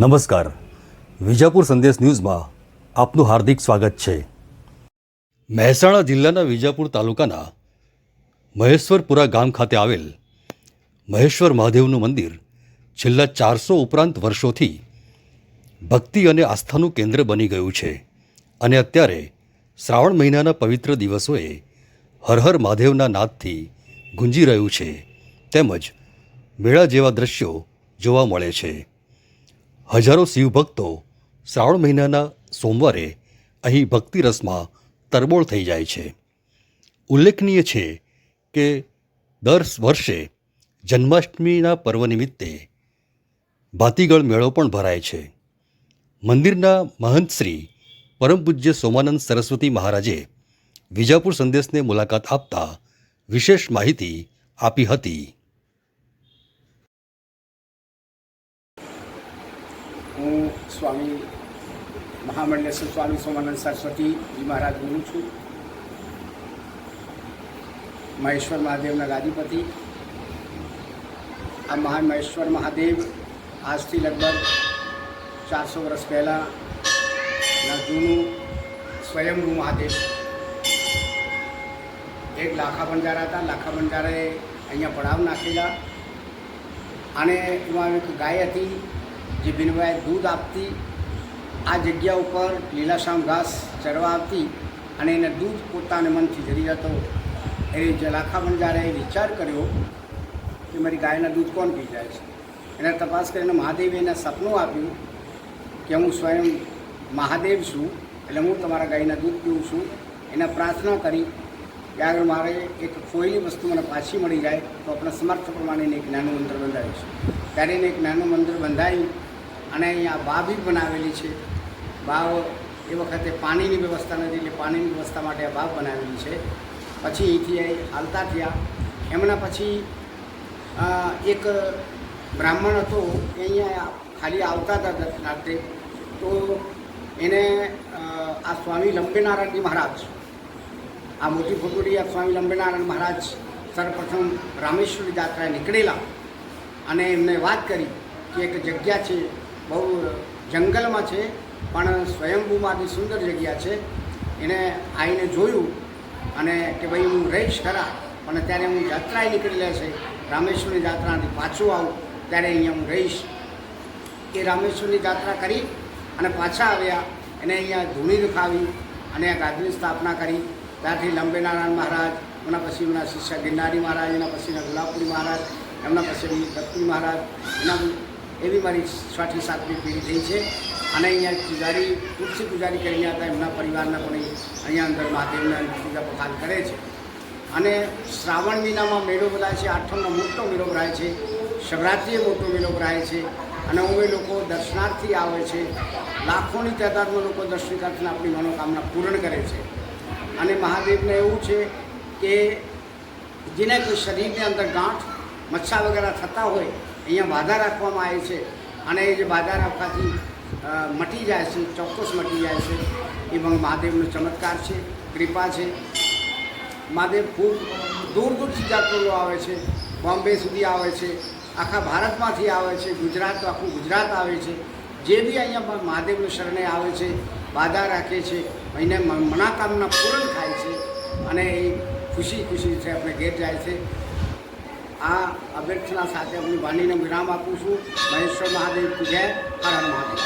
નમસ્કાર. વિજાપુર સંદેશ ન્યૂઝમાં આપનું હાર્દિક સ્વાગત છે. મહેસાણા જિલ્લાના વિજાપુર તાલુકાના મહેશ્વરપુરા ગામ ખાતે આવેલ મહેશ્વર મહાદેવનું મંદિર છેલ્લા ચારસો ઉપરાંત વર્ષોથી ભક્તિ અને આસ્થાનું કેન્દ્ર બની ગયું છે અને અત્યારે શ્રાવણ મહિનાના પવિત્ર દિવસોએ હર હર મહાદેવના નાદથી ગુંજી રહ્યું છે. તેમજ મેળા જેવા દ્રશ્યો જોવા મળે છે. હજારો શિવભક્તો શ્રાવણ મહિનાના સોમવારે અહીં ભક્તિરસમાં તરબોળ થઈ જાય છે. ઉલ્લેખનીય છે કે દર વર્ષે જન્માષ્ટમીના પર્વ નિમિત્તે ભાતીગળ મેળો પણ ભરાય છે. મંદિરના મહંત શ્રી પરમ પૂજ્ય સોમાનંદ સરસ્વતી મહારાજે વિજાપુર સંદેશને મુલાકાત આપતા વિશેષ માહિતી આપી હતી. હું સ્વામી મહામંડલેશ્વર સ્વામી સોમાનંદ સરસ્વતીજી મહારાજ ગુરુ છું. મહેશ્વર મહાદેવના ગાદીપતિ આ મહાન મહેશ્વર મહાદેવ આજથી લગભગ ચારસો વર્ષ પહેલાં જૂનું સ્વયંભૂ મહાદેવ. એક લાખા બંજારા હતા. લાખા બંજારાએ અહીંયા પડાવ નાખેલા. અને એમાં એક ગાય હતી. જે ભીનુભાઈ દૂધ આપતી, આ જગ્યા ઉપર લીલાશામ ઘાસ ચરવા આવતી અને એને દૂધ પોતાને મનથી જરી જતો. એ જલાખા બંજારે વિચાર કર્યો કે મારી ગાયના દૂધ કોણ પી જાય છે? એને તપાસ કરીને મહાદેવે એને સપનું આપ્યું કે હું સ્વયં મહાદેવ છું, એટલે હું તમારા ગાયના દૂધ પીવું છું. એને પ્રાર્થના કરી કે આગળ મારે એક કોઈની વસ્તુ મને પાછી મળી જાય તો આપણે સમર્થ પ્રમાણે એક નાનું મંદિર બંધાવીશું ત્યારે એને એક નાનું મંદિર બંધાવી અને અહીંયા બા બી બનાવેલી છે. બાવ એ વખતે પાણીની વ્યવસ્થા નથી એટલે પાણીની વ્યવસ્થા માટે આ બાવ બનાવેલી છે. પછી અહીંથી હાલતા થયા. એમના પછી એક બ્રાહ્મણ હતો, એ અહીંયા ખાલી આવતા હતા રાત્રે. તો એને આ સ્વામી લંબેનારાયણજી મહારાજ આ મોટી ફોટોડી આ સ્વામી લંબનારાયણ મહારાજ સર્વપ્રથમ રામેશ્વર જાત્રાએ નીકળેલા. અને એમને વાત કરી કે એક જગ્યા છે, બહુ જંગલમાં છે, પણ સ્વયંભૂમાંથી સુંદર જગ્યા છે. એને આવીને જોયું અને કે ભાઈ હું રહીશ ખરા, પણ ત્યારે હું જાત્રાએ નીકળેલા છે. રામેશ્વરની જાત્રાથી પાછું આવું, ત્યારે અહીંયા હું રહીશ. એ રામેશ્વરની જાત્રા કરી અને પાછા આવ્યા. એને અહીંયા ધૂણી દુખાવી અને ગાદની સ્થાપના કરી. ત્યારથી લંબેનારાયણ મહારાજ એમના પછી એમના શિષ્ય ગિરનારી મહારાજ, એના પછીના ગુલાબપુરી મહારાજ, એમના પછી દત્તપુરી મહારાજ, એના એવી મારી છઠ્ઠી સાતમી પેઢી થઈ છે. અને અહીંયા પૂજારી, તુલસી પૂજારી કરીને હતા એમના પરિવારના પણ અહીંયા અંદર મહાદેવના પૂજા પખાલ કરે છે. અને શ્રાવણ મહિનામાં મેળો ભરાય છે, આઠમનો મોટો મેળો ભરાય છે, શિવરાત્રિએ મોટો મેળો ભરાય છે. અને અમે લોકો દર્શનાર્થી આવે છે. લાખોની તાદાદમાં લોકો દર્શનાર્થીને આપણી મનોકામના પૂર્ણ કરે છે. અને મહાદેવને એવું છે કે જેને કોઈ શરીરની અંદર ગાંઠ, મચ્છા વગેરે થતા હોય, અહીંયા બાધા રાખવામાં આવે છે. અને એ જે બાધા રાખવાથી મટી જાય છે, ચોક્કસ મટી જાય છે. એ મહાદેવનો ચમત્કાર છે, કૃપા છે. મહાદેવ ખૂબ દૂર દૂરથી જાત્રીઓ આવે છે, બોમ્બે સુધી આવે છે, આખા ભારતમાંથી આવે છે, ગુજરાત, આખું ગુજરાત આવે છે. જે બી અહીંયા મહાદેવનું શરણે આવે છે બાધા રાખે છે, એને મનાકામના પૂરણ થાય છે અને એ ખુશી ખુશી છે, આપણે ઘેર જાય છે. આ અભ્યર્થના સાથે હું વાણીને વિરામ આપું છું. મહેશ્વર મહાદેવ પૂજાય જય હર હર મહાદેવ.